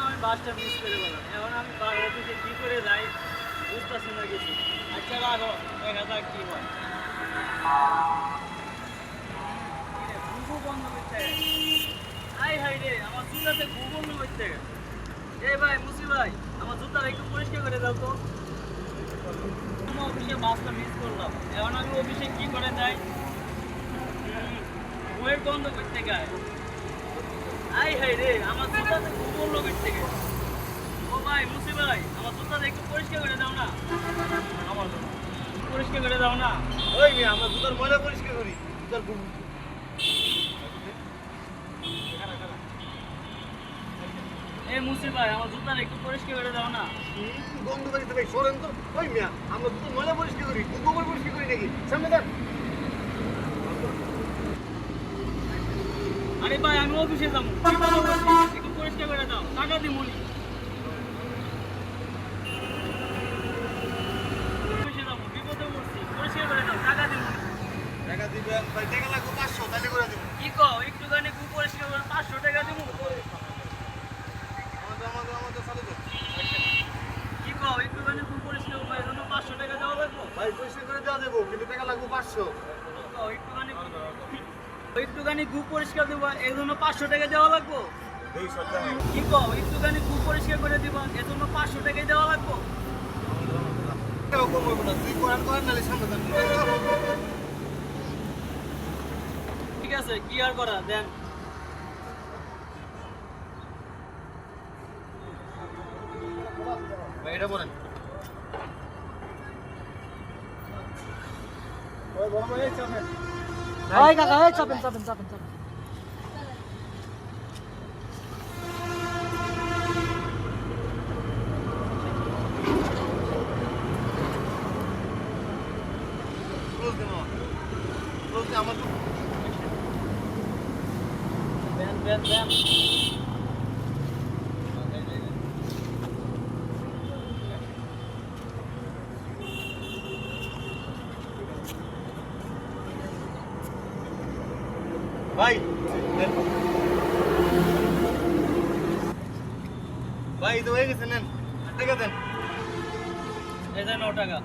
আমি বাসটা মিস করে গেলাম এখন আমি অফিসে কী করে যাই বুঝতেছি না কিছু আচ্ছা রাখো দেখা যাক কী হয় বন্ধ করতে গেছে। হাই রে আমার জুতাতে ঘু বন্ধ করতে। এই ভাই মুসি ভাই আমার জুতাটা একটু পরিষ্কার করে দাও তো আমি অফিসে বাসটা মিস করলাম এখন আমি অফিসে কি করে যাই বইয়ের বন্ধ করতে গায় আই হাই রে আমার জুতাতে বন্ধ করতে গেছে ও ভাই মুসি ভাই আমার জুতাটা একটু পরিষ্কার করে দাও না। আমার পরিষ্কার করে দাও না। ওই মেয়ে আমরা জুতার ময়লা পরিষ্কার করি। জুতার গু- এই মুসি ভাই আমার জুতাটা একটু পরিষ্কার করে দাও না। গন্ধ বাড়িতে ভাই সরেন তো। ওই মিয়া আমরা জুতার ময়লা পরিষ্কার করি গোবর পরিষ্কার করি নাকি? সামনে দেন আরে ভাই আমি অফিসে যাব। কি? একটু পরিষ্কার করে দাও। টাকা দিই মনি অফিসে যাব বিপদে পড়ছি। পরিষ্কার করে দাও টাকা দিই মনি টাকা দিবেন ভাই টাকা লাগবে পাঁচশো তাহলে করে দেবো। কি কও একটুখানি কু পরিষ্কার করে পাঁচশো টাকা দিব। আমাদের আমাদের আমাদের চালু কি কও একটুখানি কু পরিষ্কার করে জন্য পাঁচশো টাকা দেওয়া লাগবো? ভাই পরিষ্কার করে দেওয়া দেবো কিন্তু টাকা লাগবে পাঁচশো। কি একটুখানি একটুখানি গু পরিষ্কার দেবো এই জন্য পাঁচশো টাকা দেওয়া লাগবো? কি কও একটুখানি গু পরিষ্কার করে দিবা এই জন্য পাঁচশো টাকা দেওয়া লাগবো? ঠিক আছে কি আর করা দেন। এটা বলেন। ওই কাকা ওই চাপেন চাপেন চাপেন চাপেন আমার তো দেন দেন দেন ভাই ভাই তো হয়ে গেছে নেন। টাকা দেন। এই ন টাকা।